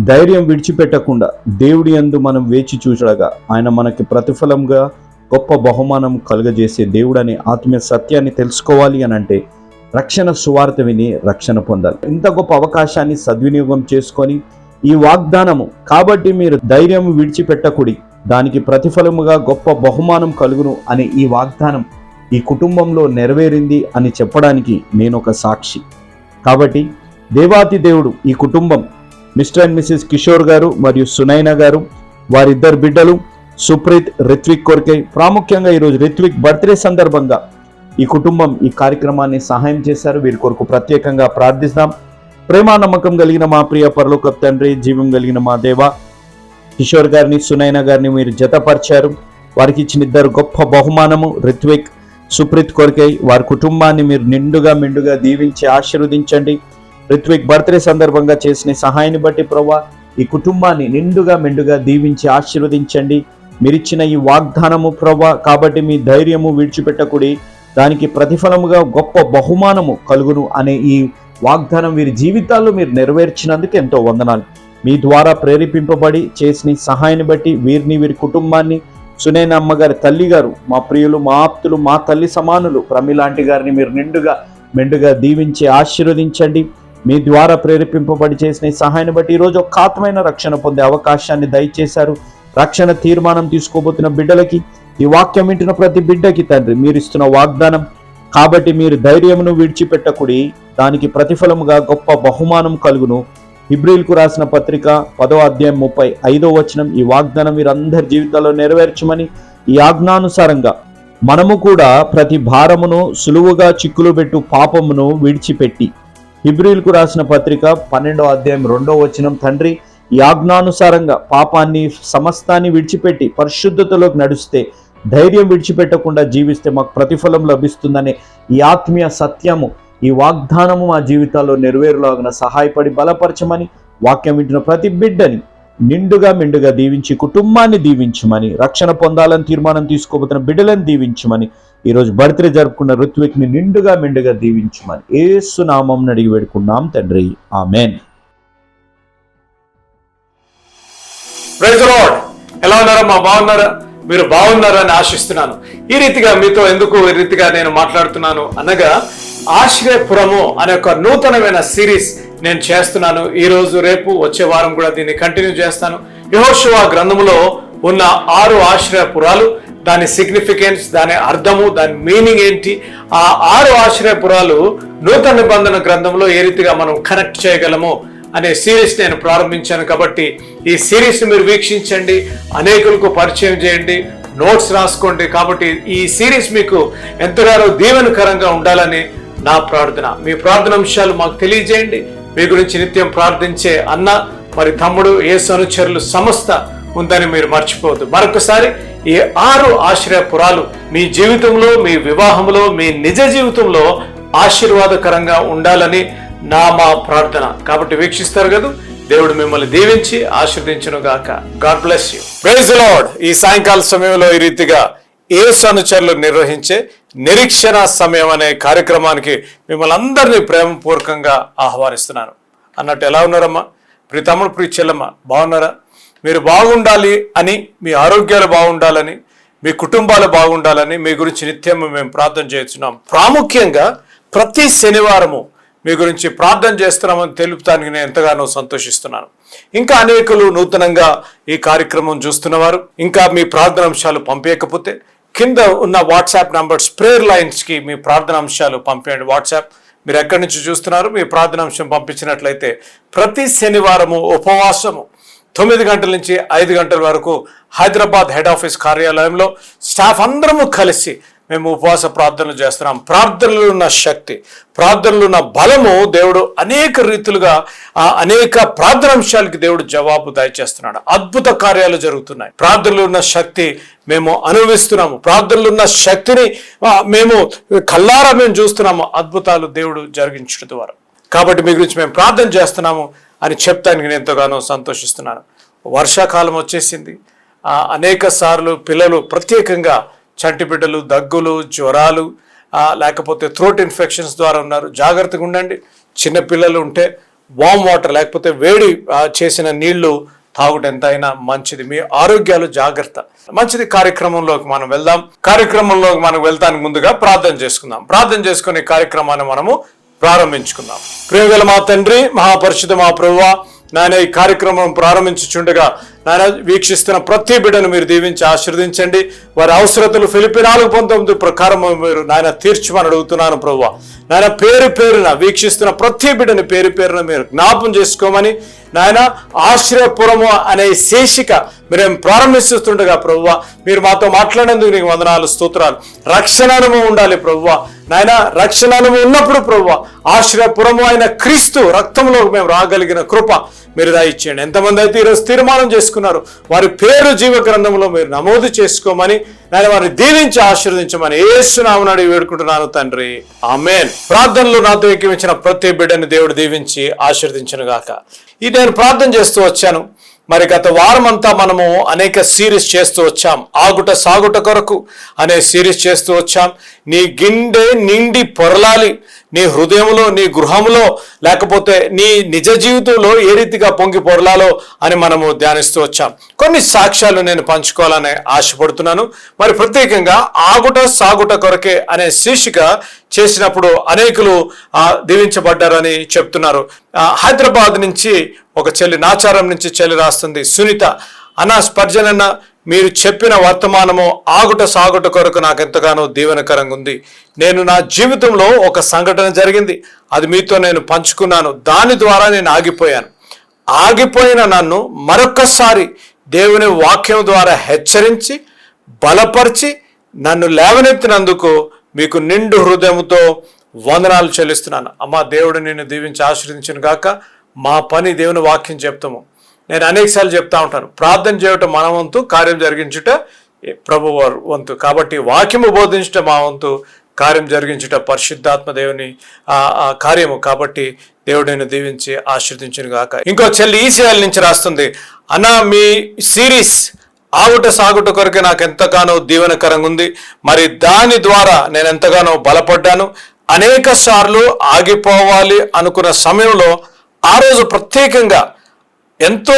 ధైర్యం విడిచిపెట్టకుండా దేవుడి యందు మనం వేచి చూచడగా ఆయన మనకి ప్రతిఫలంగా గొప్ప బహుమానం కలుగజేసే దేవుడనే ఆత్మీయ సత్యాన్ని తెలుసుకోవాలి అని అంటే రక్షణ సువార్త విని రక్షణ పొందాలి. ఇంత గొప్ప అవకాశాన్ని సద్వినియోగం చేసుకొని ఈ వాగ్దానము కాబట్టి మీరు ధైర్యం విడిచిపెట్టకుడి దానికి ప్రతిఫలముగా గొప్ప బహుమానం కలుగును అనే ఈ వాగ్దానం ఈ కుటుంబంలో నెరవేరింది అని చెప్పడానికి నేను ఒక సాక్షి. కాబట్టి దేవాతి దేవుడు ఈ కుటుంబం మిస్టర్ అండ్ మిసెస్ కిషోర్ గారు మరియు సునైనా గారు వారిద్దరు బిడ్డలు సుప్రీత్ రిత్విక్ కొరకై ప్రాముఖ్యంగా ఈరోజు రిత్విక్ బర్త్డే సందర్భంగా ఈ కుటుంబం ఈ కార్యక్రమాన్ని సహాయం చేశారు. వీరి కొరకు ప్రత్యేకంగా ప్రార్థిస్తాం. ప్రేమ నమ్మకం కలిగిన మా ప్రియ పరలోక తండ్రి జీవం కలిగిన మా దేవ కిషోర్ గారిని సునైన గారిని మీరు జతపరిచారు. వారికి ఇచ్చిన ఇద్దరు గొప్ప బహుమానము రిత్విక్ సుప్రీత్ కొరికై వారి కుటుంబాన్ని మీరు నిండుగా మెండుగా దీవించి ఆశీర్వదించండి. రిత్విక్ బర్త్డే సందర్భంగా చేసిన సహాయాన్ని బట్టి ప్రభా ఈ కుటుంబాన్ని నిండుగా మెండుగా దీవించి ఆశీర్వదించండి. మీరిచ్చిన ఈ వాగ్దానము ప్రభా కాబట్టి మీ ధైర్యము విడిచిపెట్టకుడి. దానికి ప్రతిఫలముగా గొప్ప బహుమానము కలుగును అనే ఈ వాగ్దానం వీరి జీవితాల్లో మీరు నెరవేర్చినందుకు ఎంతో వందనాలు. మీ ద్వారా ప్రేరేపింపబడి చేసిన సహాయాన్ని బట్టి వీరిని వీరి కుటుంబాన్ని సునేన అమ్మగారి తల్లి గారు మా ప్రియులు మా ఆప్తులు మా తల్లి సమానులు ప్రమిలాంటి గారిని మీరు నిండుగా మెండుగా దీవించి ఆశీర్వదించండి. మీ ద్వారా ప్రేరేపింపబడి చేసిన ఈ సహాయాన్ని బట్టి ఈరోజు ఒక ఆత్మైన రక్షణ పొందే అవకాశాన్ని దయచేశారు. రక్షణ తీర్మానం తీసుకోబోతున్న బిడ్డలకి ఈ వాక్యం వింటున్న ప్రతి బిడ్డకి తండ్రి మీరు ఇస్తున్న వాగ్దానం. కాబట్టి మీరు ధైర్యమును విడిచిపెట్టకుడి దానికి ప్రతిఫలముగా గొప్ప బహుమానం కలుగును. హిబ్రిల్కు రాసిన పత్రిక పదో అధ్యాయం ముప్పై ఐదో వచనం ఈ వాగ్దానం మీరందరి జీవితాల్లో నెరవేర్చమని ఈ ఆజ్ఞానుసారంగా మనము కూడా ప్రతి భారమును సులువుగా చిక్కులు పెట్టు పాపమును విడిచిపెట్టి హిబ్రిల్కు రాసిన పత్రిక పన్నెండో అధ్యాయం రెండో వచనం తండ్రి యాజ్ఞానుసారంగా పాపాన్ని సమస్తాన్ని విడిచిపెట్టి పరిశుద్ధతలోకి నడిస్తే ధైర్యం విడిచిపెట్టకుండా జీవిస్తే మాకు ప్రతిఫలం లభిస్తుందనే ఈ ఆత్మీయ సత్యము ఈ వాగ్దానము మా జీవితాల్లో నెరవేరులాగిన సహాయపడి బలపరచమని వాక్యం వింటున్న ప్రతి బిడ్డని నిండుగా మెండుగా దీవించి కుటుంబాన్ని దీవించమని రక్షణ పొందాలని తీర్మానం తీసుకోబోతున్న బిడ్డలను దీవించమని ఈరోజు బర్త్డే జరుపుకున్న ఋత్విక్ని నిండుగా మెండుగా దీవించమని ఏసు నామం అడిగి పెడుకున్నాం తండ్రి. ఆమెన్. ప్రైజ్ ఉన్నారా? ఎలా బాగున్నారా? మీరు బాగున్నారని ఆశిస్తున్నాను. ఈ రీతిగా మీతో ఎందుకు ఈ రీతిగా నేను మాట్లాడుతున్నాను అనగా ఆశ్రయపురము అనే ఒక నూతనమైన సిరీస్ నేను చేస్తున్నాను. ఈ రోజు రేపు వచ్చే వారం కూడా దీన్ని కంటిన్యూ చేస్తాను. యహోశివ గ్రంథములో ఉన్న ఆరు ఆశ్రయపురాలు దాని సిగ్నిఫికెన్స్ దాని అర్థము దాని మీనింగ్ ఏంటి? ఆ ఆరు ఆశ్రయపురాలు నూతన నిబంధన గ్రంథంలో ఏ రీతిగా మనం కనెక్ట్ చేయగలమో అనే సిరీస్ నేను ప్రారంభించాను కాబట్టి ఈ సిరీస్ మీరు వీక్షించండి అనేకులకు పరిచయం చేయండి నోట్స్ రాసుకోండి కాబట్టి ఈ సిరీస్ మీకు ఎంతగానో దీవెనకరంగా ఉండాలని నా ప్రార్థన. మీ ప్రార్థన అంశాలు మాకు తెలియజేయండి. మీ గురించి నిత్యం ప్రార్థించే అన్న మరి తమ్ముడు ఏ అనుచరులు సంస్థ ఉందని మీరు మర్చిపోవద్దు. మరొకసారి ఈ ఆరు ఆశ్రయపురాలు మీ జీవితంలో మీ వివాహంలో మీ నిజ జీవితంలో ఆశీర్వాదకరంగా ఉండాలని నా మా ప్రార్థన. కాబట్టి వీక్షిస్తారు కదా దేవుడు మిమ్మల్ని దీవించి ఆశీర్దించును గాక. God bless you praise Lord ఈ సాయంకాల సమయంలో ఈ రీతిగా ఏ అనుచరులు నిర్వహించే నిరీక్షణ సమయం అనే కార్యక్రమానికి మిమ్మల్ని అందరినీ ప్రేమపూర్వకంగా ఆహ్వానిస్తున్నాను. అన్నట్టు ఎలా ఉన్నారమ్మా? ప్రీ తమ్ముడు ప్రి చెల్లమ్మ బాగున్నారా? మీరు బాగుండాలి అని మీ ఆరోగ్యాలు బాగుండాలని మీ కుటుంబాలు బాగుండాలని మీ గురించి నిత్యం మేము ప్రార్థన చేస్తున్నాం. ప్రాముఖ్యంగా ప్రతి శనివారము మీ గురించి ప్రార్థన చేస్తున్నామని తెలుపుతానికి నేను ఎంతగానో సంతోషిస్తున్నాను. ఇంకా అనేకులు నూతనంగా ఈ కార్యక్రమం చూస్తున్నవారు ఇంకా మీ ప్రార్థన అంశాలు పంపించకపోతే కింద ఉన్న వాట్సాప్ నంబర్స్ ప్రేయర్ లైన్స్కి మీ ప్రార్థన అంశాలు పంపేయండి. వాట్సాప్ మీరు ఎక్కడి నుంచి చూస్తున్నారు? మీ ప్రార్థన అంశం పంపించినట్లయితే ప్రతి శనివారము ఉపవాసము తొమ్మిది గంటల నుంచి ఐదు గంటల వరకు హైదరాబాద్ హెడ్ ఆఫీస్ కార్యాలయంలో స్టాఫ్ అందరము కలిసి మేము ఉపవాస ప్రార్థనలు చేస్తున్నాం. ప్రార్థనలు ఉన్న శక్తి ప్రార్థనలు ఉన్న బలము దేవుడు అనేక రీతులుగా ఆ అనేక ప్రార్థనాంశాలకి దేవుడు జవాబు దయచేస్తున్నాడు. అద్భుత కార్యాలు జరుగుతున్నాయి. ప్రార్థనలు ఉన్న శక్తి మేము అనుభవిస్తున్నాము. ప్రార్థనలు ఉన్న శక్తిని మేము కల్లారా మేము చూస్తున్నాము. అద్భుతాలు దేవుడు జరిగించడం ద్వారా. కాబట్టి మీ గురించి మేము ప్రార్థన చేస్తున్నాము. అని చెప్తానికి నేను ఎంతగానో సంతోషిస్తున్నాను. వర్షాకాలం వచ్చేసింది. అనేక సార్లు పిల్లలు ప్రత్యేకంగా చంటిబిడ్డలు దగ్గులు జ్వరాలు లేకపోతే థ్రోట్ ఇన్ఫెక్షన్స్ ద్వారా ఉన్నారు. జాగ్రత్తగా ఉండండి. చిన్న పిల్లలు ఉంటే వామ్ వాటర్ లేకపోతే వేడి చేసిన నీళ్ళు తాగుట ఎంతైనా మంచిది. మీ ఆరోగ్యాలు జాగ్రత్త. మంచిది కార్యక్రమంలోకి మనం వెళ్దాం. కార్యక్రమంలోకి మనం వెళ్తానికి ముందుగా ప్రార్థన చేసుకుందాం. ప్రార్థన చేసుకునే కార్యక్రమాన్ని మనము ప్రారంభించుకుందాం. ప్రియగల మా తండ్రి మహాపరిషుద్ధ మా ప్రభువ నాయన ఈ కార్యక్రమం ప్రారంభించుచుండగా నాయన వీక్షిస్తున్న ప్రతి బిడ్డను మీరు దీవించి ఆశీర్వదించండి. వారి అవసరతలు ఫిలిపి నాలుగు పంతొమ్మిది ప్రకారం మీరు నాయన తీర్చమని అడుగుతున్నాను ప్రభువ. నాయన పేరు పేరున వీక్షిస్తున్న ప్రతి బిడ్డని పేరు పేరున మీరు జ్ఞాపం చేసుకోమని నాయన ఆశ్రయపురము అనే శీర్షిక మీరేం ప్రారంభిస్తుండగా ప్రభువ మీరు మాతో మాట్లాడేందుకు నీకు వందనాలు స్తోత్రాలు. రక్షణ అనుభవం ఉండాలి ప్రభువ. నాయన రక్షణ అనుభవం ఉన్నప్పుడు ప్రభువ ఆశ్రయపురము అయిన క్రీస్తు రక్తంలో మేము రాగలిగిన కృప మీరు దాయిచ్చేయండి ఎంతమంది అయితే ఈరోజు తీర్మానం చేసుకున్నారు వారి పేరు జీవ గ్రంథంలో మీరు నమోదు చేసుకోమని నేను వారిని దీవించి ఆశీర్వదించమని ఏసునామనాడు వేడుకుంటున్నాను తండ్రి. ఆమెన్. ప్రార్థనలు నాతో ఎక్కించిన ప్రతి బిడ్డని దేవుడు దీవించి ఆశీర్దించను గాక ఇది నేను ప్రార్థన చేస్తూ వచ్చాను. మరి గత వారం అంతా మనము అనేక సిరీస్ చేస్తూ వచ్చాం. ఆగుట సాగుట కొరకు అనే సిరీస్ చేస్తూ వచ్చాం. నీ గిండె నిండి పొరలాలి. నీ హృదయంలో నీ గృహంలో లేకపోతే నీ నిజ జీవితంలో ఏ రీతిగా పొంగి పొరలాలో అని మనము ధ్యానిస్తూ వచ్చాం. కొన్ని సాక్ష్యాలు నేను పంచుకోవాలని ఆశపడుతున్నాను. మరి ప్రత్యేకంగా ఆగుట సాగుట కొరకే అనే శీర్షిక చేసినప్పుడు అనేకులు దీవించబడ్డారని చెప్తున్నారు. హైదరాబాద్ నుంచి ఒక చెల్లి నాచారం నుంచి చెల్లి రాస్తుంది. సునీత అనా స్పర్జనన్న మీరు చెప్పిన వర్తమానము ఆగుట సాగుట కొరకు నాకు ఎంతగానో దీవెనకరంగా ఉంది. నేను నా జీవితంలో ఒక సంఘటన జరిగింది. అది మీతో నేను పంచుకున్నాను. దాని ద్వారా నేను ఆగిపోయాను. ఆగిపోయిన నన్ను మరొక్కసారి దేవుని వాక్యం ద్వారా హెచ్చరించి బలపరిచి నన్ను లేవనెత్తినందుకు మీకు నిండు హృదయంతో వందనాలు చెల్లిస్తున్నాను. అమ్మా దేవుడు నిన్ను దీవించి ఆశీర్వదించిన గాక మా పని దేవుని వాక్యం చెప్తాము. నేను అనేకసార్లు చెప్తా ఉంటాను. ప్రార్థన చేయటం మన వంతు కార్యం జరిగించుట ప్రభు వంతు. కాబట్టి వాక్యము బోధించుట మా వంతు కార్యం జరిగించుట పరిశుద్ధాత్మ దేవుని ఆ కార్యము. కాబట్టి దేవుడిని దీవించి ఆశీర్దించిన గాక. ఇంకో చెల్లి ఈసీఎల్ నుంచి రాస్తుంది. అన్న మీ సిరీస్ ఆగుట సాగుట కొరకు నాకు ఎంతగానో దీవెనకరంగా ఉంది. మరి దాని ద్వారా నేను ఎంతగానో బలపడ్డాను. అనేక సార్లు ఆగిపోవాలి అనుకున్న సమయంలో ఆ రోజు ప్రత్యేకంగా ఎంతో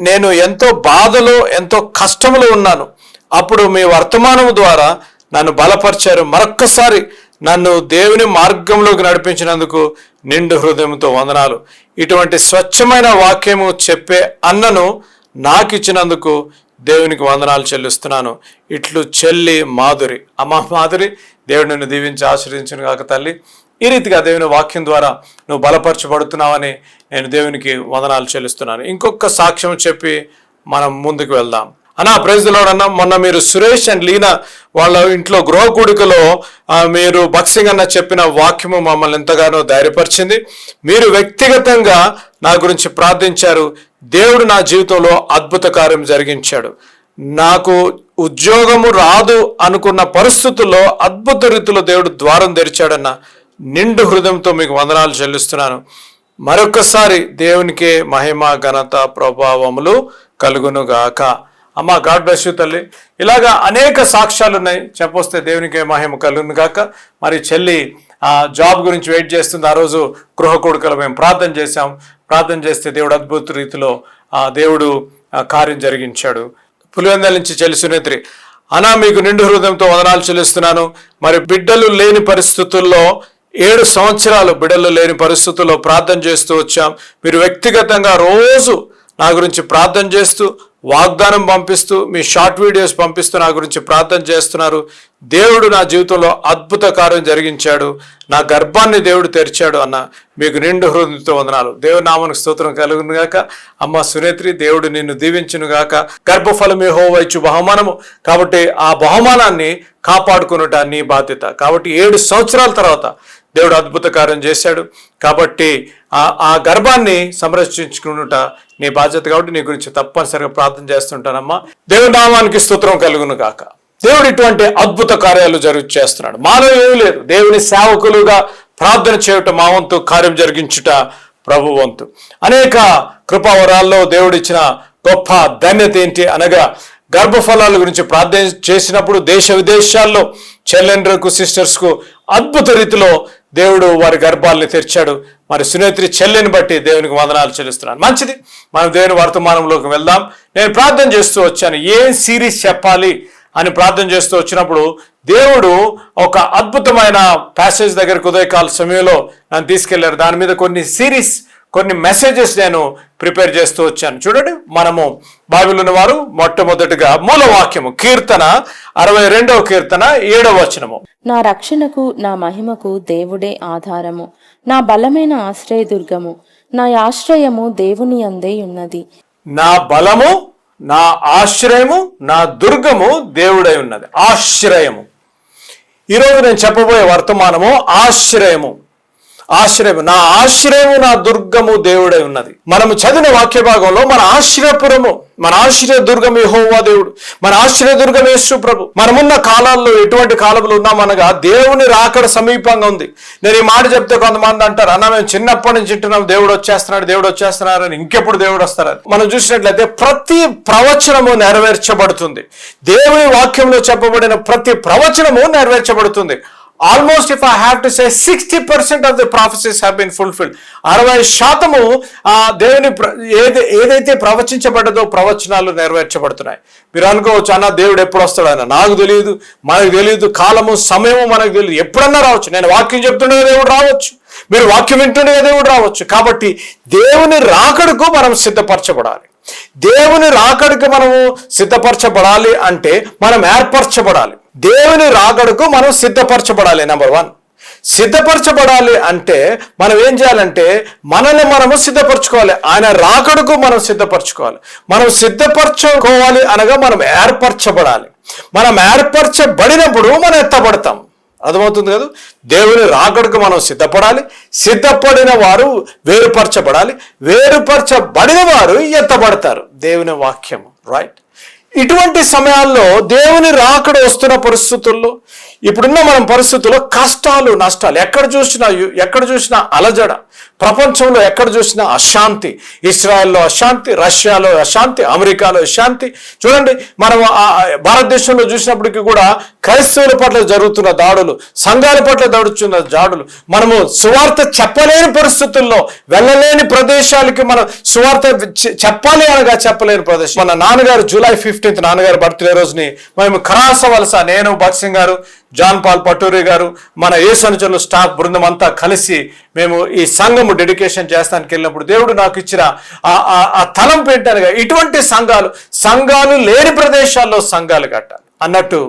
నేను ఎంతో బాధలో ఎంతో కష్టంలో ఉన్నాను. అప్పుడు మీ వర్తమానం ద్వారా నన్ను బలపరిచారు. మరొక్కసారి నన్ను దేవుని మార్గంలోకి నడిపించినందుకు నిండు హృదయంతో వందనాలు. ఇటువంటి స్వచ్ఛమైన వాక్యము చెప్పే అన్నను నాకు ఇచ్చినందుకు దేవునికి వందనాలు చెల్లిస్తున్నాను. ఇట్లు చెల్లి మాధురి. అమ్మ మాధురి దేవుడిని దీవించి ఆశ్రయించిన కాక తల్లి. ఈ రీతిగా దేవుని వాక్యం ద్వారా నువ్వు బలపరచబడుతున్నావని నేను దేవునికి వందనాలు చెల్లిస్తున్నాను. ఇంకొక సాక్ష్యం చెప్పి మనం ముందుకు వెళ్దాం. అన్నా ప్రైజ్లో అన్న మొన్న మీరు సురేష్ అండ్ లీనా వాళ్ళ ఇంట్లో గృహ కూడికలో మీరు బక్సింగ్ అన్న చెప్పిన వాక్యము మమ్మల్ని ఎంతగానో ధైర్యపరిచింది. మీరు వ్యక్తిగతంగా నా గురించి ప్రార్థించారు. దేవుడు నా జీవితంలో అద్భుత కార్యం జరిగించాడు. నాకు ఉద్యోగము రాదు అనుకున్న పరిస్థితుల్లో అద్భుత రీతిలో దేవుడు ద్వారం తెరిచాడన్న నిండు హృదయంతో మీకు వందనాలు చెల్లిస్తున్నాను. మరొకసారి దేవునికే మహిమ ఘనత ప్రభావములు కలుగునుగాక. అమ్మ గాడ్ బ్లెస్ యూ తల్లి. ఇలాగా అనేక సాక్ష్యాలు ఉన్నాయి. చెప్పొస్తే దేవునికే మహిమ కలుగును గాక మరి చెల్లి ఆ జాబ్ గురించి వెయిట్ చేస్తుంది. ఆ రోజు గృహ కొడుకలు మేము ప్రార్థన చేశాం. ప్రార్థన చేస్తే దేవుడు అద్భుత రీతిలో ఆ దేవుడు ఆ కార్యం జరిగించాడు. పులివెందల నుంచి చెల్లి సునేత్రి అనా మీకు నిండు హృదయంతో వదనాలు చెల్లిస్తున్నాను. మరి బిడ్డలు లేని పరిస్థితుల్లో ఏడు సంవత్సరాలు బిడలు లేని పరిస్థితుల్లో ప్రార్థన చేస్తూ వచ్చాం. మీరు వ్యక్తిగతంగా రోజు నా గురించి ప్రార్థన చేస్తూ వాగ్దానం పంపిస్తూ మీ షార్ట్ వీడియోస్ పంపిస్తూ నా గురించి ప్రార్థన చేస్తున్నారు. దేవుడు నా జీవితంలో అద్భుత కార్యం జరిగించాడు. నా గర్భాన్ని దేవుడు తెరిచాడు అన్న మీకు నిండు హృదయంతో వందనాలు. దేవుడి నామనికి స్తోత్రం కలుగును గాక. అమ్మ సునేత్రి దేవుడు నిన్ను దీవించును గాక. గర్భఫలమే హోవైచు బహుమానము. కాబట్టి ఆ బహుమానాన్ని కాపాడుకునుట నీ బాధ్యత. కాబట్టి ఏడు సంవత్సరాల తర్వాత దేవుడు అద్భుత కార్యం చేశాడు. కాబట్టి ఆ ఆ గర్భాన్ని సంరక్షించుకునుట నీ బాధ్యత కాబట్టి నీ గురించి తప్పనిసరిగా ప్రార్థన చేస్తుంటానమ్మా. దేవుడి నామానికి స్తోత్రం కలుగును కాక దేవుడు ఇటువంటి అద్భుత కార్యాలు జరుగు చేస్తున్నాడు. మాలో ఏమీ లేదు దేవుని సేవకులుగా ప్రార్థన చేయటం మా వంతు కార్యం జరిగించుట ప్రభు వంతు అనేక కృపావరాల్లో దేవుడిచ్చిన గొప్ప ధన్యత ఏంటి అనగా గర్భఫలాల గురించి ప్రార్థన చేసినప్పుడు దేశ విదేశాల్లో చెల్లెండ్రకు సిస్టర్స్కు అద్భుత రీతిలో దేవుడు వారి గర్భాలని తెరిచాడు. మరి సునేత్రి చెల్లెని బట్టి దేవునికి వందనాలు చెల్లిస్తున్నాను. మంచిది. మనం దేవుని వర్తమానంలోకి వెళ్దాం. నేను ప్రార్థన చేస్తూ వచ్చాను. ఏ సిరీస్ చెప్పాలి అని ప్రార్థన చేస్తూ వచ్చినప్పుడు దేవుడు ఒక అద్భుతమైన ప్యాసేజ్ దగ్గరకు ఉదయకాల సమయంలో నన్ను తీసుకెళ్ళారు. దాని మీద కొన్ని సిరీస్ కొన్ని మెసేజెస్ నేను ప్రిపేర్ చేస్తూ వచ్చాను. చూడండి మనము బైబిల్ వారు మొట్టమొదటిగా మూల వాక్యము కీర్తన అరవై రెండవ కీర్తన ఏడవ వచనము. నా రక్షణకు నా మహిమకు దేవుడే ఆధారము. నా బలమైన ఆశ్రయదుర్గము నా ఆశ్రయము దేవుని అందే ఉన్నది. నా బలము నా ఆశ్రయము నా దుర్గము దేవుడై ఉన్నది. ఆశ్రయము. ఈరోజు నేను చెప్పబోయే వర్తమానము ఆశ్రయము. ఆశ్రయము నా ఆశ్రయము నా దుర్గము దేవుడై ఉన్నది. మనము చదివిన వాక్య భాగంలో మన ఆశ్రయపురము మన ఆశ్రయ దుర్గం యహోవా దేవుడు మన ఆశ్రయ దుర్గం యేసు ప్రభు. మనమున్న కాలాల్లో ఎటువంటి కాలంలో ఉన్నామనగా దేవుని రాకడ సమీపంగా ఉంది. నేను ఈ మాట చెప్తే కొంతమంది అంటారు అన్న మేము చిన్నప్పటి నుంచి తింటున్నాం దేవుడు వచ్చేస్తున్నాడు దేవుడు వచ్చేస్తున్నాడు అని. ఇంకెప్పుడు దేవుడు వస్తారని. మనం చూసినట్లయితే ప్రతి ప్రవచనము నెరవేర్చబడుతుంది. దేవుని వాక్యంలో చెప్పబడిన ప్రతి ప్రవచనము నెరవేర్చబడుతుంది. Almost if I have to say sixty percent of the prophecies have been fulfilled అరవై శాతము ఆ దేవుని ఏది ఏదైతే ప్రవచించబడ్డదో ప్రవచనాలు నెరవేర్చబడుతున్నాయి. మీరు అనుకోవచ్చు అన్న దేవుడు ఎప్పుడు వస్తాడు అన్న? నాకు తెలియదు మనకు తెలియదు కాలము సమయము మనకు తెలియదు. ఎప్పుడన్నా రావచ్చు. నేను వాక్యం చెప్తుండే దేవుడు రావచ్చు. మీరు వాక్యం వింటుండే దేవుడు రావచ్చు. కాబట్టి దేవుని రాకడకు మనం సిద్ధపరచబడాలి. దేవుని రాకడికి మనము సిద్ధపరచబడాలి అంటే మనం ఏర్పరచబడాలి. దేవుని రాకడకు మనం సిద్ధపరచబడాలి నెంబర్ వన్ సిద్ధపరచబడాలి అంటే మనం ఏం చేయాలంటే మనల్ని మనము సిద్ధపరచుకోవాలి. ఆయన రాకడకు మనం సిద్ధపరచుకోవాలి. మనం సిద్ధపరచుకోవాలి అనగా మనం ఏర్పరచబడాలి. మనం ఏర్పరచబడినప్పుడు మనం ఎత్తబడతాం. అర్థమవుతుంది కదా? దేవుని రాకడకు మనం సిద్ధపడాలి. సిద్ధపడిన వారు వేరుపరచబడాలి. వేరుపరచబడిన వారు ఎత్తబడతారు. దేవుని వాక్యం రైట్ ఇటువంటి సమయాల్లో దేవుని రాకడ వస్తున్న పరిస్థితుల్లో ఇప్పుడున్న మనం పరిస్థితుల్లో కష్టాలు నష్టాలు ఎక్కడ చూసినా ఎక్కడ చూసినా అలజడ ప్రపంచంలో ఎక్కడ చూసినా అశాంతి ఇస్రాయెల్లో అశాంతి రష్యాలో అశాంతి అమెరికాలో అశాంతి. చూడండి మనం ఆ- భారతదేశంలో చూసినప్పటికీ కూడా క్రైస్తవుల పట్ల జరుగుతున్న దాడులు సంఘాల పట్ల జరుగుతున్న దాడులు మనము సువార్త చెప్పలేని పరిస్థితుల్లో వెళ్ళలేని ప్రదేశాలకి మనం సువార్త చెప్పాలి అనగా చెప్పలేని ప్రదేశం. మన నాన్నగారు జూలై ఫిఫ్టీన్త్ నాన్నగారు బర్త్డే రోజుని మేము కరాసవలస నేను భక్సింగ్ గారు జాన్ పాల్ పటూరి గారు మన ఏ సనుచరులు స్టాఫ్ బృందం అంతా కలిసి మేము ఈ సంఘము డెడికేషన్ చేస్తానికి వెళ్ళినప్పుడు దేవుడు నాకు ఇచ్చిన ఆ- ఆ- ఆ తలంపు ఏంటనగా ఇటువంటి సంఘాలు సంఘాలు లేని ప్రదేశాల్లో సంఘాలు కట్టాలి. అన్నట్టు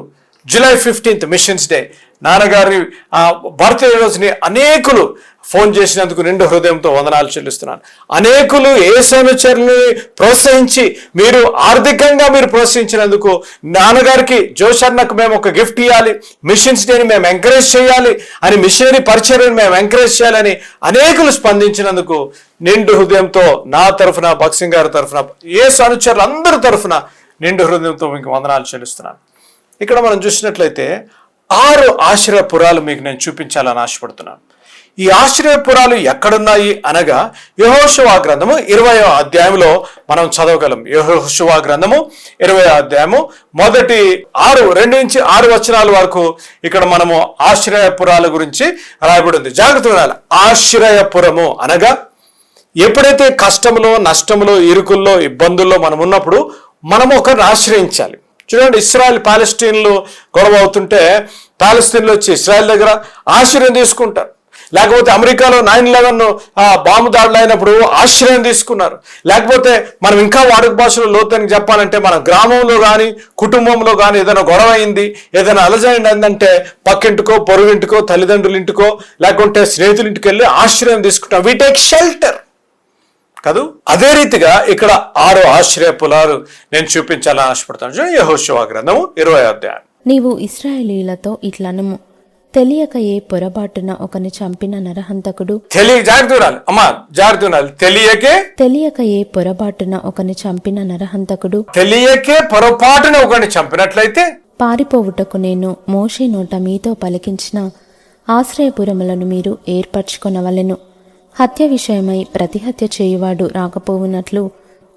జూలై ఫిఫ్టీన్త్ మిషన్స్ డే నాన్నగారి ఆ బర్త్డే రోజుని అనేకులు ఫోన్ చేసినందుకు నిండు హృదయంతో వందనాలు చెల్లిస్తున్నాను. అనేకులు ఏ సనుచరుని ప్రోత్సహించి మీరు ఆర్థికంగా మీరు ప్రోత్సహించినందుకు నాన్నగారికి జోషన్నకు మేము ఒక గిఫ్ట్ ఇవ్వాలి మిషన్స్ డేని మేము ఎంకరేజ్ చేయాలి అని మిషనరీ పరిచర్ని మేము ఎంకరేజ్ చేయాలని అనేకులు స్పందించినందుకు నిండు హృదయంతో నా తరఫున భక్సింగ్ గారి తరఫున ఏ అనుచరులు అందరి తరఫున నిండు హృదయంతో మీకు వందనాలు చెల్లిస్తున్నాను. ఇక్కడ మనం చూసినట్లయితే ఆరు ఆశ్రయపురాలు మీకు నేను చూపించాలని ఆశపడుతున్నాను. ఈ ఆశ్రయపురాలు ఎక్కడున్నాయి అనగా యహోశువా గ్రంథము ఇరవై అధ్యాయంలో మనం చదవగలం. యహోశువా గ్రంథము ఇరవై అధ్యాయము మొదటి ఆరు రెండు నుంచి ఆరు వచనాల వరకు ఇక్కడ మనము ఆశ్రయపురాల గురించి రాయబడి ఉంది. జాగ్రత్త ఉండాలి ఆశ్రయపురము అనగా ఎప్పుడైతే కష్టంలో నష్టంలో ఇరుకుల్లో ఇబ్బందుల్లో మనం ఉన్నప్పుడు మనము ఒకరిని ఆశ్రయించాలి. చూడండి ఇస్రాయల్ పాలెస్టీన్లు గొడవ అవుతుంటే పాలస్తీన్లో వచ్చి ఇస్రాయల్ దగ్గర ఆశ్రయం తీసుకుంటారు. లేకపోతే అమెరికాలో నైన్ లెవెన్ బాంబు దాడులు అయినప్పుడు ఆశ్రయం తీసుకున్నారు. లేకపోతే మనం ఇంకా వాడుక భాషలో లోతని చెప్పాలంటే మన గ్రామంలో కానీ కుటుంబంలో కానీ ఏదైనా గొడవ అయింది ఏదైనా అలజైంది అయిందంటే పక్కింటికో పొరుగింటికో తల్లిదండ్రుల ఇంటికో లేకుంటే స్నేహితుల ఇంటికి వెళ్ళి ఆశ్రయం తీసుకుంటాం. వీ టేక్ షెల్టర్ కాదు అదే రీతిగా ఇక్కడ ఆరు ఆశ్రయ పొలాలు నేను చూపించాలని ఆశపడతాను. యహోశివా గ్రంథము ఇరవై అధ్యాయం. నీవు ఇస్రాయేలీలతో ఇట్లనము. తెలియక ఏ పొరపాటున ఒకని చంపిన నరహంతకుడు? అమ్మా తెలియకే? తెలియక ఏ పొరపాటున ఒకని చంపిన నరహంతకుడు? తెలియకే పొరపాటున ఒకరిని చంపినట్లయితే? పారిపోవుటకు నేను మోషే నోట మీతో పలికించిన ఆశ్రయపురములను మీరు ఏర్పరచుకొనవలెను. హత్య విషయమై ప్రతిహత్య చేయువాడు రాకపోవునట్లు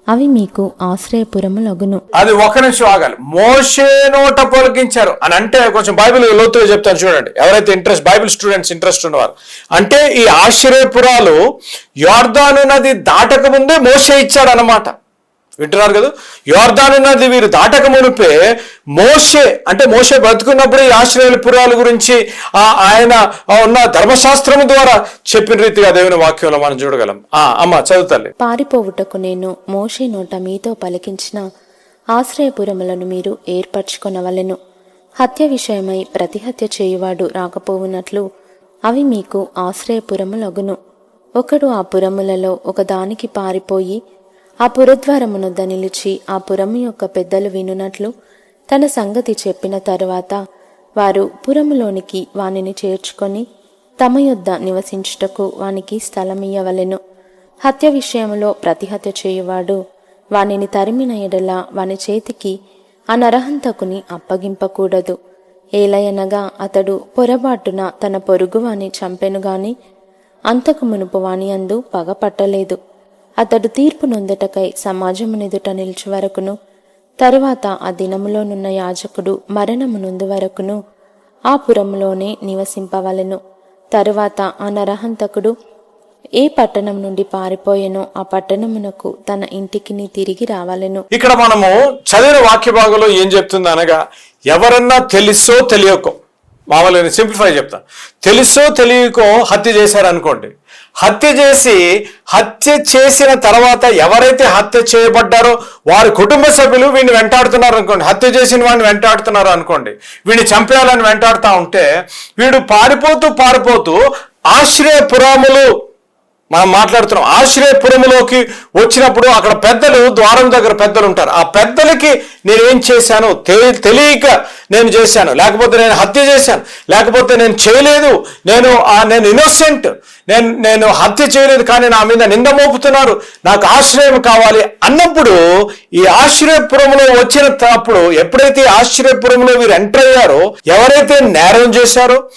అవి మీకు ఆశ్రయపురములగును అది ఒక నిమిషం ఆగాలి. మోషే నోట పొలకించారు. అని అంటే కొంచెం బైబిల్ లోతుగా చెప్తాను చూడండి. ఎవరైతే ఇంట్రెస్ట్ బైబిల్ స్టూడెంట్స్ ఇంట్రెస్ట్ ఉన్నవారు. అంటే ఈ ఆశ్రయపురాలు యోర్దాను నది దాటక ముందే మోసే ఇచ్చాడు అనమాట వింటున్నారు కదా? యోర్దాను నది వీరు దాటక మునిపే మోషే అంటే మోషే బతుకున్నప్పుడు ఈ ఆశ్రయపురాల గురించి ఆ ఆయన ఉన్న ధర్మశాస్త్రం ద్వారా చెప్పిన రీతిగా దేవుని వాక్యంలో మనం చూడగలం. ఆ అమ్మ చదువుతాలి పారిపోవుటకు నేను మోషే నోట మీతో పలికించిన ఆశ్రయపురములను మీరు ఏర్పరచుకొనవలెను. హత్య విషయమై ప్రతిహత్య చేయువాడు రాకపోవునట్లు అవి మీకు ఆశ్రయపురములగును. ఒకడు ఆ పురములలో ఒకదానికి పారిపోయి ఆ పురద్వారమునొద్ద నిలిచి ఆ పురము యొక్క పెద్దలు వినునట్లు తన సంగతి చెప్పిన తరువాత వారు పురములోనికి వానిని చేర్చుకొని తమ యొద్ద నివసించుటకు వానికి స్థలమియ్యవలెను. హత్య విషయంలో ప్రతిహత్య చేయువాడు వానిని తరిమిన ఎడల వాని చేతికి ఆ నరహంతకుని అప్పగింపకూడదు. ఏలయనగా అతడు పొరబాటున తన పొరుగువాని చంపెనుగాని అంతకు మునుపు వాని అందు పగపట్టలేదు అతడు తీర్పు నొందుటకై సమాజమునెదుట నిలిచి వరకును తరువాత ఆ దినములోనున్న యాజకుడు మరణము నొందు వరకును ఆ పురములోనే నివసింపవలెను. తరువాత ఆ నరహంతకుడు ఏ పట్టణం నుండి పారిపోయేనో ఆ పట్టణమునకు తన ఇంటికి తిరిగి రావాలెను. ఇక్కడ మనము చదివిన వాక్య భాగంలో ఏం చెప్తుంది అనగా ఎవరన్నా తెలుసో తెలియకో మామూలు సింప్లిఫై చెప్తాను తెలుసో తెలియకో హత్య చేశారనుకోండి హత్య చేసి హత్య చేసిన తర్వాత ఎవరైతే హత్య చేయబడ్డారో వారి కుటుంబ సభ్యులు వీడిని వెంటాడుతున్నారు అనుకోండి. హత్య చేసిన వాడిని వెంటాడుతున్నారు అనుకోండి. వీడిని చంపేయాలని వెంటాడుతూ ఉంటే వీడు పారిపోతూ పారిపోతూ ఆశ్రయపురములు మనం మాట్లాడుతున్నాం. ఆశ్రయపురములోకి వచ్చినప్పుడు అక్కడ పెద్దలు ద్వారం దగ్గర పెద్దలు ఉంటారు. ఆ పెద్దలకి నేనేం చేశాను తెలి తెలియక నేను చేశాను. లేకపోతే నేను హత్య చేశాను. లేకపోతే నేను చేయలేదు. నేను నేను ఇన్నోసెంట్ నేను నేను హత్య చేయలేదు కానీ నా మీద నింద మోపుతున్నారు. నాకు ఆశ్రయం కావాలి అన్నప్పుడు ఈ ఆశ్రయపురంలో వచ్చినప్పుడు ఎప్పుడైతే ఆశ్రయపురంలో వీరు ఎంటర్ అయ్యారో ఎవరైతే నేరం చేశారో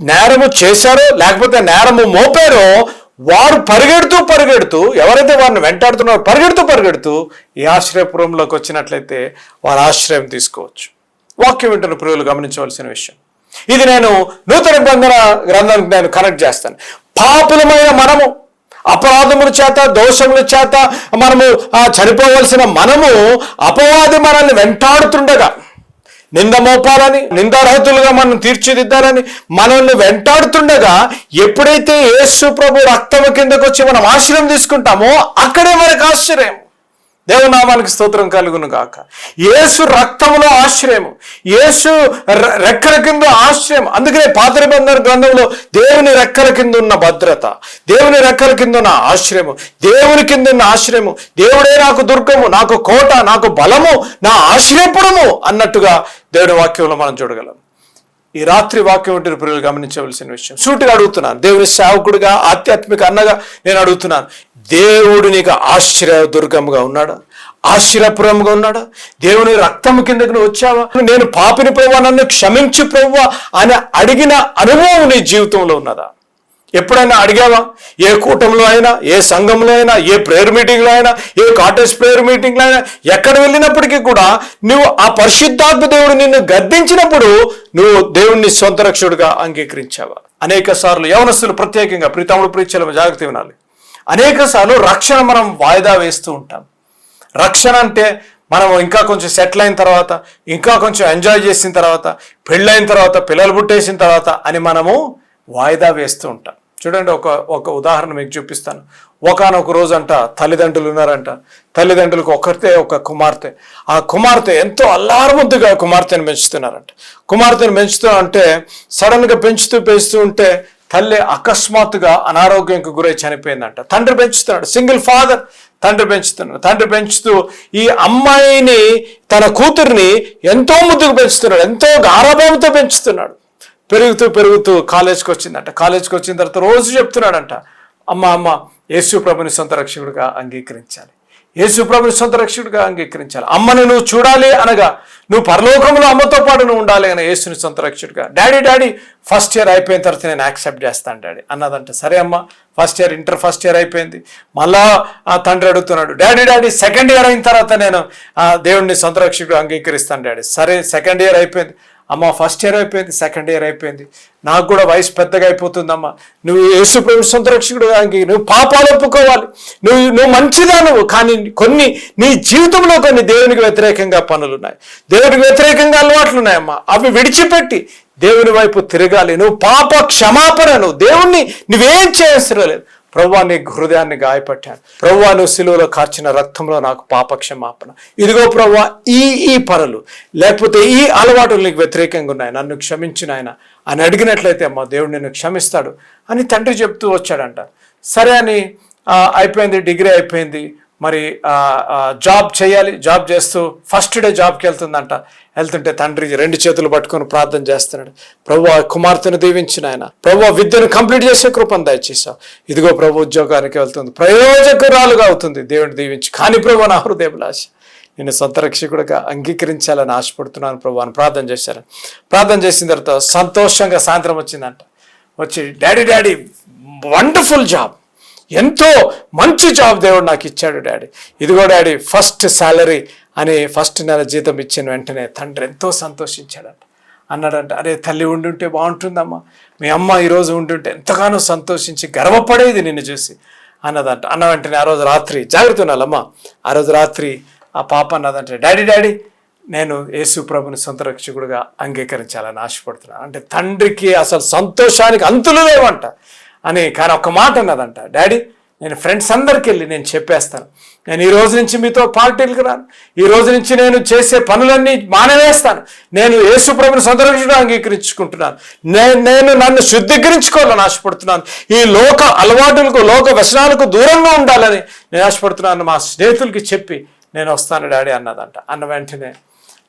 నేరము చేశారో లేకపోతే నేరము మోపారో వారు పరిగెడుతూ పరిగెడుతూ ఎవరైతే వారిని వెంటాడుతున్నారో పరిగెడుతూ పరిగెడుతూ ఈ ఆశ్రయపురంలోకి వచ్చినట్లయితే వారు ఆశ్రయం తీసుకోవచ్చు. వాక్యం వింటున్న ప్రియులు గమనించవలసిన విషయం. ఇది నేను నూతన నిబంధన గ్రంథానికి నేను కనెక్ట్ చేస్తాను. పాపులమైన మనము అపరాధముల చేత దోషముల చేత మనము చనిపోవలసిన మనము అపవాది మనల్ని వెంటాడుతుండగా నింద మోపాలని నిందారహితులుగా మనం తీర్చిదిద్దాలని మనల్ని వెంటాడుతుండగా ఎప్పుడైతే యేసు ప్రభు రక్తము కిందకు వచ్చి మనం ఆశ్రయం తీసుకుంటామో అక్కడే మనకు ఆశ్చర్యం. దేవనామానికి స్తోత్రం కలుగును గాక. యేసు రక్తములో ఆశ్రయము. యేసు రెక్కల కింద ఆశ్రయం. అందుకనే పాత గ్రంథంలో దేవుని రెక్కల కింద ఉన్న భద్రత దేవుని రెక్కల కింద ఉన్న ఆశ్రయము దేవుని కింద ఉన్న ఆశ్రయము. దేవుడే నాకు దుర్గము నాకు కోట నాకు బలము నా ఆశ్రయపురము అన్నట్టుగా దేవుని వాక్యంలో మనం చూడగలం. ఈ రాత్రి వాక్యం ఉంటే ప్రియులు గమనించవలసిన విషయం. సూటిగా అడుగుతున్నాను. దేవుని సేవకుడిగా ఆధ్యాత్మిక అన్నగా నేను అడుగుతున్నాను. దేవుడు నీకు ఆశ్చర్య దుర్గముగా ఉన్నాడా? ఆశ్రయపురముగా ఉన్నాడా? దేవుని రక్తము కిందకు నువ్వు వచ్చావా? నేను పాపిని ప్రవ్వా నన్ను క్షమించి ప్రవ్వా అని అడిగిన అనుభవం నీ జీవితంలో ఉన్నదా? ఎప్పుడైనా అడిగావా? ఏ కూటంలో అయినా ఏ సంఘంలో అయినా ఏ ప్రేయర్ మీటింగ్లో అయినా ఏ కాటేజ్ ప్రేయర్ మీటింగ్లో అయినా ఎక్కడ వెళ్ళినప్పటికీ కూడా నువ్వు ఆ పరిశుద్ధాత్మ దేవుడు నిన్ను గద్దించినప్పుడు నువ్వు దేవుణ్ణి సొంత రక్షుడిగా అంగీకరించావా? అనేక సార్లు యవనస్తులు ప్రత్యేకంగా ప్రీతముడు ప్రీచలం జాగ్రత్త వినాలి. అనేక సార్లు రక్షణ మనం వాయిదా వేస్తూ ఉంటాం. రక్షణ అంటే మనం ఇంకా కొంచెం సెటిల్ అయిన తర్వాత ఇంకా కొంచెం ఎంజాయ్ చేసిన తర్వాత పెళ్ళైన తర్వాత పిల్లలు పుట్టేసిన తర్వాత అని మనము వాయిదా వేస్తూ ఉంటాం. చూడండి ఒక ఒక ఉదాహరణ మీకు చూపిస్తాను. ఒకనొక రోజు అంట తల్లిదండ్రులు ఉన్నారంట. తల్లిదండ్రులకు ఒకరితే ఒక కుమార్తె. ఆ కుమార్తె ఎంతో అల్లారముద్దుగా కుమార్తెను పెంచుతున్నారంట. కుమార్తెను పెంచుతూ అంటే సడన్గా పెంచుతూ పెంచుతూ ఉంటే తల్లి అకస్మాత్తుగా అనారోగ్యంకు గురై చనిపోయిందంట. తండ్రి పెంచుతున్నాడు. సింగిల్ ఫాదర్ తండ్రి పెంచుతున్నాడు. తండ్రి పెంచుతూ ఈ అమ్మాయిని తన కూతుర్ని ఎంతో ముద్దుకు పెంచుతున్నాడు. ఎంతో గారాభంతో పెంచుతున్నాడు. పెరుగుతూ పెరుగుతూ కాలేజ్కి వచ్చిందంట. కాలేజ్కి వచ్చిన తర్వాత రోజు చెప్తున్నాడంట అమ్మ అమ్మ యేసు ప్రభుని సొంత రక్షకుడిగా అంగీకరించాలి. యేసు ప్రభుని సొంత రక్షకుడిగా అంగీకరించాలి. అమ్మను నువ్వు చూడాలి అనగా నువ్వు పరలోకంలో అమ్మతో పాటు నువ్వు ఉండాలి అని యేసుని సొంత రక్షకుడిగా. డాడీ డాడీ ఫస్ట్ ఇయర్ అయిపోయిన తర్వాత నేను యాక్సెప్ట్ చేస్తాను డాడీ. అన్నదంట సరే అమ్మ first year inter first year అయిపోయింది. మళ్ళా ఆ తండ్రి అడుగుతున్నాడు డాడీ డాడీ సెకండ్ ఇయర్ అయిన తర్వాత నేను దేవుడిని సొంత రక్షకుడు అంగీకరిస్తాను డాడీ. సరే సెకండ్ ఇయర్ అయిపోయింది. అమ్మ ఫస్ట్ ఇయర్ అయిపోయింది సెకండ్ ఇయర్ అయిపోయింది. నాకు కూడా వయసు పెద్దగా అయిపోతుందమ్మా. నువ్వు యేసు ప్రభు సొంత నువ్వు పాపాలు ఒప్పుకోవాలి. నువ్వు నువ్వు మంచిదా నువ్వు? కానీ కొన్ని నీ జీవితంలో కొన్ని దేవునికి వ్యతిరేకంగా పనులు ఉన్నాయి దేవునికి వ్యతిరేకంగా అలవాట్లు ఉన్నాయమ్మా. అవి విడిచిపెట్టి దేవుని వైపు తిరగాలి. నువ్వు పాప క్షమాపణ నువ్వు. దేవుణ్ణి నువ్వేం చేయవసరం లేదు. ప్రవ్వా నీ హృదయాన్ని గాయపట్టాను ప్రవ్వా నువ్వు సిలువలో కార్చిన రక్తంలో నాకు పాప క్షమాపణ ఇదిగో ప్రవ్వా ఈ ఈ పనులు లేకపోతే ఈ అలవాటులు నీకు వ్యతిరేకంగా ఉన్నాయి. నన్ను క్షమించిన ఆయన అని అడిగినట్లయితే మా దేవుడు నిన్ను క్షమిస్తాడు అని తండ్రి చెప్తూ వచ్చాడంట. సరే అని అయిపోయింది డిగ్రీ అయిపోయింది. మరి జాబ్ చేయాలి జాబ్ చేస్తూ ఫస్ట్ డే జాబ్కి వెళ్తుందంట. వెళ్తుంటే తండ్రి రెండు చేతులు పట్టుకొని ప్రార్థన చేస్తున్నాడు. ప్రభు ఆ కుమార్తెను దీవించిన ఆయన ప్రభు విద్యను కంప్లీట్ చేసే కృపను దయచేసావు ఇదిగో ప్రభు ఉద్యోగానికి వెళ్తుంది. ప్రయోజకురాలుగా అవుతుంది. దేవుని దీవించి. కానీ ప్రభు నా హృదయభిలాష నేను సొంత రక్షకుడిగా అంగీకరించాలని ఆశపడుతున్నాను ప్రభు అని ప్రార్థన చేశారు. ప్రార్థన చేసిన తర్వాత సంతోషంగా సాయంత్రం వచ్చిందంట. వచ్చి డాడీ డాడీ వండర్ఫుల్ జాబ్. ఎంతో మంచి జాబ్ దేవుడు నాకు ఇచ్చాడు డాడీ. ఇదిగో డాడీ ఫస్ట్ శాలరీ అని ఫస్ట్ నెల జీతం ఇచ్చిన వెంటనే తండ్రి ఎంతో సంతోషించాడంట. అన్నాడంట అరే తల్లి ఉండుంటే బాగుంటుందమ్మా. మీ అమ్మ ఈరోజు ఉండుంటే ఎంతగానో సంతోషించి గర్వపడేది నిన్ను చూసి. అన్నదంట. అన్న వెంటనే ఆ రోజు రాత్రి జాగ్రత్త ఉండాలమ్మా. ఆ రోజు రాత్రి ఆ పాప అన్నదంటే డాడీ డాడీ నేను యేసు ప్రభుని సొంత రక్షకుడిగా అంగీకరించాలని ఆశపడుతున్నాను అంటే తండ్రికి అసలు సంతోషానికి అంతులు లేవంట. అని కానీ ఒక మాట ఉన్నదంట డాడీ నేను ఫ్రెండ్స్ అందరికి వెళ్ళి నేను చెప్పేస్తాను. నేను ఈ రోజు నుంచి మీతో పార్టీలకు రాను. ఈ రోజు నుంచి నేను చేసే పనులన్నీ మానవేస్తాను నేను యేసుప్రభుని సందర్శించడం అంగీకరించుకుంటున్నాను. నేను నేను నన్ను శుద్ధీకరించుకోవాలని ఆశపడుతున్నాను. ఈ లోక అలవాటులకు లోక వ్యసనాలకు దూరంగా ఉండాలని నేను ఆశపడుతున్నాను. మా స్నేహితులకి చెప్పి నేను వస్తాను డాడీ అన్నదంట. అన్న వెంటనే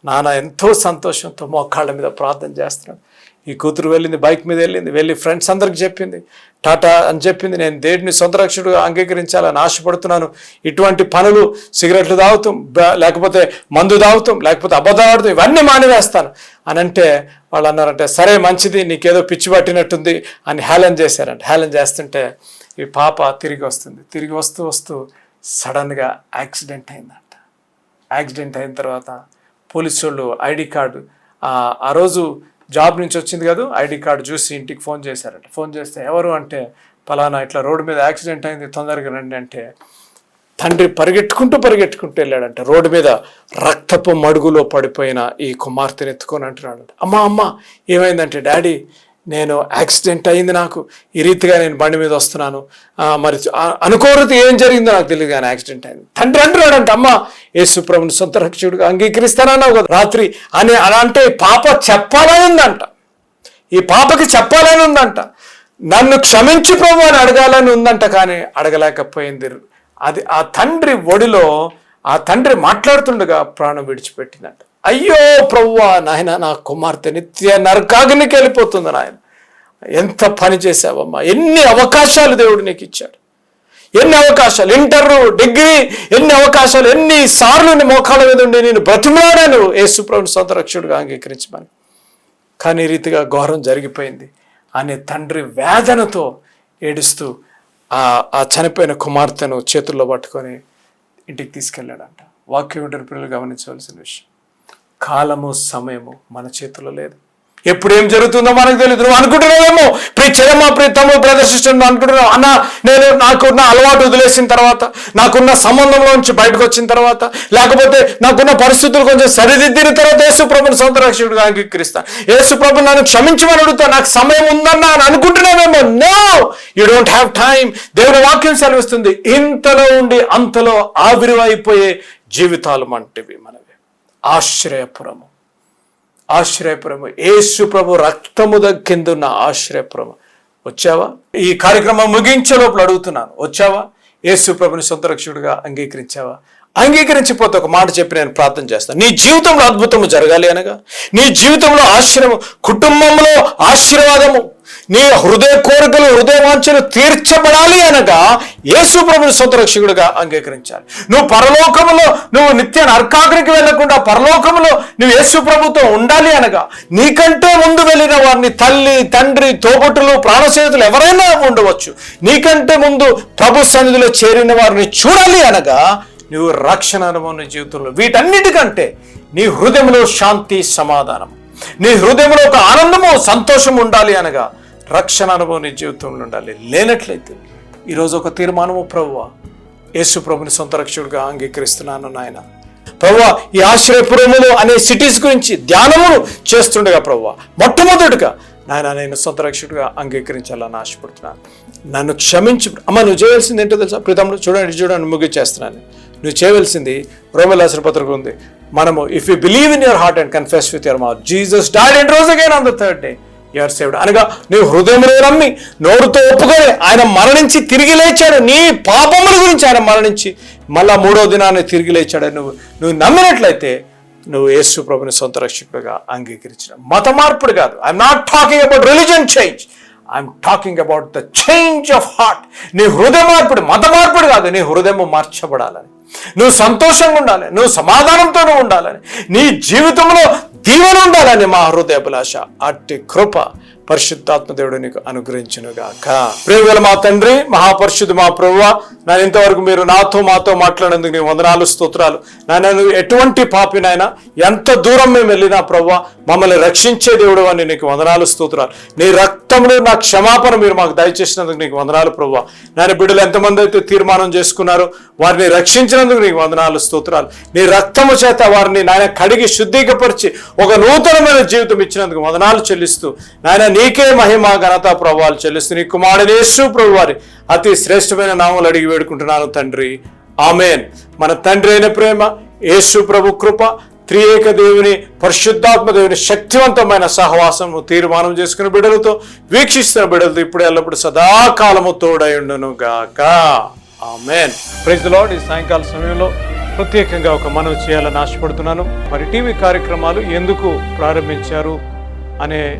నాన్న ఎంతో సంతోషంతో మోకాళ్ళ మీద ప్రార్థన చేస్తున్నాడు ఈ కూతురు వెళ్ళింది బైక్ మీద వెళ్ళింది వెళ్ళి ఫ్రెండ్స్ అందరికి చెప్పింది టాటా అని చెప్పింది నేను దేవుడిని సొంత రక్షకుడుగా అంగీకరించాలని ఆశపడుతున్నాను. ఇటువంటి పనులు సిగరెట్లు తాగుతాం బ- లేకపోతే మందు తాగుతాం లేకపోతే అబద్ధాలు ఆడుతాం ఇవన్నీ మానివేస్తాను. అని అంటే వాళ్ళు అన్నారంటే సరే మంచిది నీకేదో పిచ్చి పట్టినట్టుంది అని హేళన చేశారంట. హేళన చేస్తుంటే ఈ పాప తిరిగి వస్తుంది. తిరిగి వస్తూ వస్తూ సడన్గా యాక్సిడెంట్ అయిందంట. యాక్సిడెంట్ అయిన తర్వాత పోలీసు వాళ్ళు ఐడి కార్డు ఆ రోజు జాబ్ నుంచి వచ్చింది కదా ఐడి కార్డు చూసి ఇంటికి ఫోన్ చేశారట. ఫోన్ చేస్తే ఎవరు అంటే పలానా ఇట్లా రోడ్డు మీద యాక్సిడెంట్ అయింది తొందరగా రండి అంటే తండ్రి పరిగెట్టుకుంటూ పరిగెట్టుకుంటూ వెళ్ళాడంట. రోడ్డు మీద రక్తపు మడుగులో పడిపోయిన ఈ కుమార్తెను ఎత్తుకొని అంటున్నాడు అమ్మ అమ్మ ఏమైందంటే డాడీ నేను యాక్సిడెంట్ అయింది నాకు. ఈ రీతిగా నేను బండి మీద వస్తున్నాను. మరి ఆ- ఏం జరిగిందో నాకు తెలియదు కానీ యాక్సిడెంట్ అయింది. తండ్రి అంటున్నాడంట అమ్మ యేసు ప్రభుని సొంత రక్షకుడిగా అంగీకరిస్తానన్నావు కదా. రాత్రి అని అలా అంటే పాప చెప్పాలని ఉందంట. ఈ పాపకి చెప్పాలని ఉందంట. నన్ను క్షమించు ప్రభు అని అడగాలని ఉందంట కానీ అడగలేకపోయింది. అది ఆ తండ్రి ఒడిలో ఆ తండ్రి మాట్లాడుతుండగా ప్రాణం విడిచిపెట్టినట్టు అయ్యో ప్రవ్వా నాయన నా కుమార్తె నిత్య నరకాగ్నికి వెళ్ళిపోతుంది నాయన. ఎంత పని చేసావమ్మా ఎన్ని అవకాశాలు దేవుడు నీకు ఇచ్చాడు. ఎన్ని అవకాశాలు ఇంటర్ డిగ్రీ ఎన్ని అవకాశాలు ఎన్ని సార్లు నీ మోకాళ్ళ మీద ఉండి నేను బ్రతిమలాడాను యేసుప్రభుని సొంత రక్షకుడిగా అంగీకరించమని. కానీ రీతిగా ఘోరం జరిగిపోయింది. అనే తండ్రి వేదనతో ఏడుస్తూ ఆ ఆ చనిపోయిన కుమార్తెను చేతుల్లో పట్టుకొని ఇంటికి తీసుకెళ్ళాడంట. వాక్యం వింటున్న పిల్లలు గమనించవలసిన విషయం. కాలము సమయము మన చేతిలో లేదు. ఎప్పుడు ఏం జరుగుతుందో మనకు తెలియదు నువ్వు అనుకుంటున్నావేమో? ప్రియ చెల్లమ్మ ప్రియ తమ్ముడు అనుకుంటున్నావు. అన్న నేను నాకున్న అలవాటు వదిలేసిన తర్వాత నాకున్న సంబంధంలో నుంచి బయటకు వచ్చిన తర్వాత లేకపోతే నాకున్న పరిస్థితులు కొంచెం సరిదిద్దిన తర్వాత యేసుప్రభుని సొంత రక్షకుడిగా అంగీకరిస్తాను యేసుప్రభు నన్ను క్షమించమని అడుగుతా. నాకు సమయం ఉందన్న అని అనుకుంటున్నావేమో? No you don't have time దేవుని వాక్యం సెలవిస్తుంది. ఇంతలో ఉండి అంతలో ఆవిరివైపోయే జీవితాలు మంటివి మనవి. ఆశ్రయపురము. ఆశ్రయపురము. యేసు ప్రభు రక్తము కిందున్న ఆశ్రయపురము. వచ్చావా? ఈ కార్యక్రమం ముగించే లోపల అడుగుతున్నాను. వచ్చావా? యేసు ప్రభుని సొంత రక్షకుడిగా అంగీకరించావా? అంగీకరించిపోతే ఒక మాట చెప్పి నేను ప్రార్థన చేస్తాను నీ జీవితంలో అద్భుతము జరగాలి అనగా నీ జీవితంలో ఆశ్రయము కుటుంబంలో ఆశీర్వాదము నీ హృదయ కోరికలు హృదయ వాంఛలు తీర్చబడాలి అనగా యేసు ప్రభుని సొంత రక్షకుడిగా అంగీకరించాలి. నువ్వు పరలోకములో నువ్వు నిత్య నర్కాగ్రికి వెళ్ళకుండా పరలోకములో నువ్వు యేసు ప్రభుతో ఉండాలి అనగా నీకంటే ముందు వెళ్ళిన వారిని తల్లి తండ్రి తోబుట్టులు ప్రాణస్నేహితులు ఎవరైనా ఉండవచ్చు. నీకంటే ముందు ప్రభు సన్నిధిలో చేరిన వారిని చూడాలి అనగా నువ్వు రక్షణ అనుభవం జీవితంలో. వీటన్నిటికంటే నీ హృదయంలో శాంతి సమాధానం. నీ హృదయంలో ఒక ఆనందము సంతోషం ఉండాలి అనగా రక్షణ అనుభవం నీ జీవితంలో ఉండాలి. లేనట్లయితే ఈరోజు ఒక తీర్మానము ప్రభువ యేసు ప్రభుని సొంత రక్షకుడిగా అంగీకరిస్తున్నాను నాయన. ప్రభువ ఈ ఆశ్రయపురములు అనే సిటీస్ గురించి ధ్యానములు చేస్తుండగా ప్రభువ మొట్టమొదటిగా నాయన నేను సొంత రక్షకుడిగా అంగీకరించాలని ఆశపడుతున్నాను. నన్ను క్షమించు. అమ్మ నువ్వు చేయాల్సింది ఏంటో తెలుసా? ప్రీతములు చూడండి చూడండి ముగిచ్చేస్తున్నాను నువ్వు చేయవలసింది రోమలాసర పత్రిక ఉంది. మనము if you believe in your heart and confess with your mouth Jesus died and rose again on the third day your saved అనగా నీ హృదయంలో నమ్మి నోరుతో ఒప్పుకొని ఆయన మరణించి తిరిగి లేచాడు. నీ పాపముల గురించి ఆయన మరణించి మళ్ళా మూడో దినాన్ని తిరిగి లేచాడు నువ్వు నువ్వు నమ్మినట్లయితే నువ్వు యేసు ప్రభుని సొంత రక్షకుడిగా అంగీకరించిన మత మార్పుడు కాదు. I'm not talking about religion change I'm talking about the change of heart నీ హృదయ మార్పుడు మత మార్పుడు కాదు. నీ హృదయం మార్చబడాలని. నువ్వు సంతోషంగా ఉండాలి నువ్వు సమాధానంతో ఉండాలని నీ జీవితంలో దీవెన ఉండాలని మా హృదయాభిలాష అట్టి కృప పరిశుద్ధాత్మ దేవుడు నీకు అనుగ్రహించునుగాక. ప్రేమగల మా తండ్రి మహాపరిశుద్ధి మా ప్రభువ నా ఇంతవరకు మీరు నాతో మాతో మాట్లాడేందుకు నీ వందనాలు స్తోత్రాలు. నాయన ఎటువంటి పాపి నాయన ఎంత దూరం మేము వెళ్ళినా ప్రభువ మమ్మల్ని రక్షించే దేవుడు అని నీకు వందనాలు స్తోత్రాలు. నీ రక్తంలో నా క్షమాపణ మీరు మాకు దయచేసినందుకు నీకు వందనాలు ప్రభువ. నాయన బిడ్డలు ఎంతమంది అయితే తీర్మానం చేసుకున్నారో వారిని రక్షించినందుకు నీకు వందనాలు స్తోత్రాలు. నీ రక్తము చేత వారిని నాయన కడిగి శుద్ధీకపరిచి ఒక నూతనమైన జీవితం ఇచ్చినందుకు వందనాలు చెల్లిస్తూ నాయన నీకే మహిమ ఘనత ప్రభావాలు చెల్లిస్తూ నీ కుమారుడు ప్రభు వారి అతి శ్రేష్టమైన నామలు అడిగి వేడుకుంటున్నాను తండ్రి. ఆమెన్. మన తండ్రి అయిన ప్రేమ యేసు ప్రభు కృప త్రియేక దేవుని పరిశుద్ధాత్మ దేవుని శక్తివంతమైన సహవాసం తీర్మానం చేసుకున్న బిడ్డలతో వీక్షిస్తున్న బిడ్డలతో ఇప్పుడు ఎల్లప్పుడు సదాకాలము తోడయుండును గాక. ఆమెన్. ప్రైజ్ ఈ సాయంకాల సమయంలో ప్రత్యేకంగా ఒక మనవి చేయాలని ఆశపడుతున్నాను. మరి టీవీ కార్యక్రమాలు ఎందుకు ప్రారంభించారు అనే